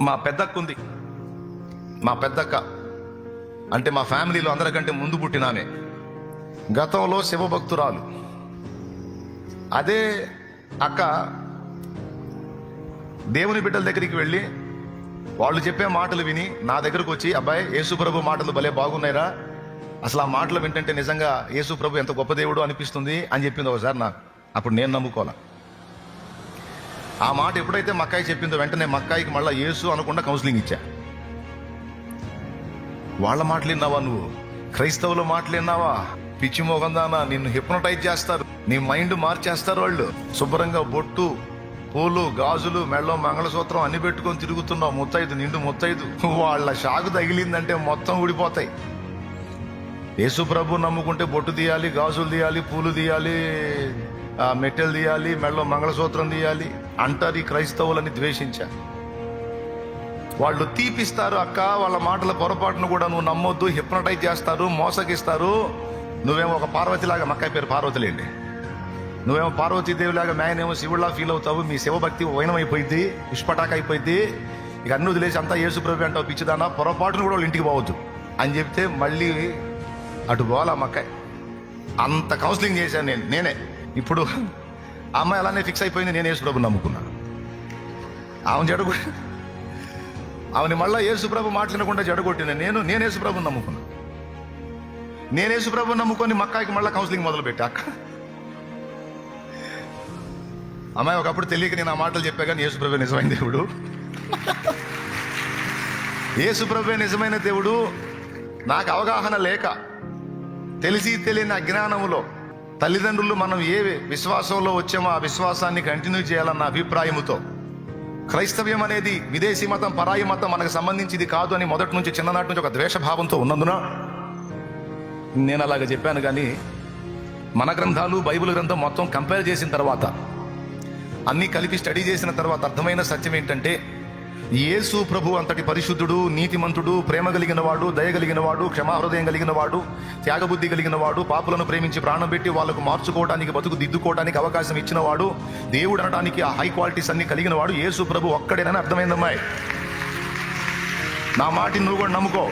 మా పెద్దక్క ఉంది మా పెద్దక్క. అంటే మా ఫ్యామిలీలో అందరికంటే ముందు పుట్టినామే. గతంలో శివభక్తురాలు. అదే అక్క దేవుని బిడ్డల దగ్గరికి వెళ్ళి వాళ్ళు చెప్పే మాటలు విని నా దగ్గరకు వచ్చి అబ్బాయి యేసుప్రభు మాటలు భలే బాగున్నాయిరా. అసలు ఆ మాటలు వింటంటే నిజంగా యేసుప్రభు ఎంత గొప్ప దేవుడు అనిపిస్తుంది అని చెప్పింది ఒకసారి నాకు. అప్పుడు నేను నమ్ముకోవాలి? ఆ మాట ఎప్పుడైతే మక్కాయి చెప్పిందో వెంటనే మక్కాయికి మళ్ళీ యేసు అనకుండా కౌన్సిలింగ్ ఇచ్చా. వాళ్ళ మాటలు విన్నావా నువ్వు? క్రైస్తవుల మాటలు విన్నావా? పిచ్చి మోగందానా నిన్ను హిప్నటైజ్ చేస్తారు. నీ మైండ్ మార్చేస్తారు వాళ్ళు. శుభ్రంగా బొట్టు పూలు గాజులు మెళ్ళో మంగళసూత్రం అన్ని పెట్టుకొని తిరుగుతున్నావు. ముత్తైదు నిండు ముత్తైదు. వాళ్ళ షాకు తగిలిందంటే మొత్తం ఊడిపోతాయి. యేసు ప్రభు నమ్ముకుంటే బొట్టు తీయాలి గాజులు తీయాలి పూలు తీయాలి. మెట్టెలు తీయాలి మెడలో మంగళసూత్రం తీయాలి. అంటారు ఈ క్రైస్తవులని ద్వేషించారు వాళ్ళు తీపిస్తారు అక్క వాళ్ళ మాటల పొరపాటును కూడా నువ్వు నమ్మొద్దు హిప్నటైజ్ చేస్తారు మోసగిస్తారు. నువ్వేమో ఒక పార్వతిలాగా మక్కాయి పేరు పార్వతిలేండి. నువ్వేమో పార్వతీదేవిలాగా మేనేమో శివుడిలా ఫీల్ అవుతావు మీ శివభక్తి వైనమైపోయింది పుష్పటాక అయిపోయింది ఇక అన్ని వదిలేసి అంతా యేసుప్రభు అంటావు పిచ్చిదానా పొరపాటును కూడా వాళ్ళు ఇంటికి పోవద్దు. అని చెప్తే మళ్ళీ అటు పోవాలా మక్కాయి అంత కౌన్సిలింగ్ చేశాను నేను నేనే. ఇప్పుడు ఆ అమ్మాయి అలానే ఫిక్స్ అయిపోయింది నేను యేసుప్రభు నమ్ముకున్నా. ఆమె జడగొ ఆమెని మళ్ళీ యేసుప్రభు మాట్లాడకుండా జడగొట్టిన నేను నేను యేసుప్రభు నమ్ముకున్నా. నేను యేసుప్రభు నమ్ముకొని మక్కాయికి మళ్ళీ కౌన్సిలింగ్ మొదలుపెట్టా. అక్క. అమ్మాయి ఒకప్పుడు తెలియక నేను ఆ మాటలు చెప్పా కానీ యేసుప్రభు నిజమైన దేవుడు. యేసుప్రభు నిజమైన దేవుడు. నాకు అవగాహన లేక తెలిసి తెలియని అజ్ఞానంలో తల్లిదండ్రులు మనం ఏ విశ్వాసంలో వచ్చామో ఆ విశ్వాసాన్ని కంటిన్యూ చేయాలన్న అభిప్రాయముతో. క్రైస్తవ్యం అనేది విదేశీ మతం పరాయి మతం మనకు సంబంధించింది కాదు అని మొదటి నుంచి చిన్ననాటి నుంచి ఒక ద్వేషభావంతో ఉన్నందున నేను అలాగ చెప్పాను కానీ మన గ్రంథాలు బైబిల్ గ్రంథం మొత్తం కంపేర్ చేసిన తర్వాత అన్నీ కలిపి స్టడీ చేసిన తర్వాత అర్థమైన సత్యం ఏంటంటే యేసు ప్రభు అంతటి పరిశుద్ధుడు నీతిమంతుడు ప్రేమ కలిగిన వాడు దయ కలిగిన వాడు క్షమాహృదయం కలిగిన వాడు త్యాగబుద్ధి కలిగిన వాడు పాపులను ప్రేమించి ప్రాణం పెట్టి వాళ్ళకు మార్చుకోవడానికి బతుకు దిద్దుకోవడానికి అవకాశం ఇచ్చిన వాడు దేవుడు అనడానికి ఆ హై క్వాలిటీస్ అన్ని కలిగిన వాడు యేసు ప్రభు ఒక్కడేనని అర్థమైందమ్మాయి. నా మాటిని నువ్వు కూడా నమ్ముకో.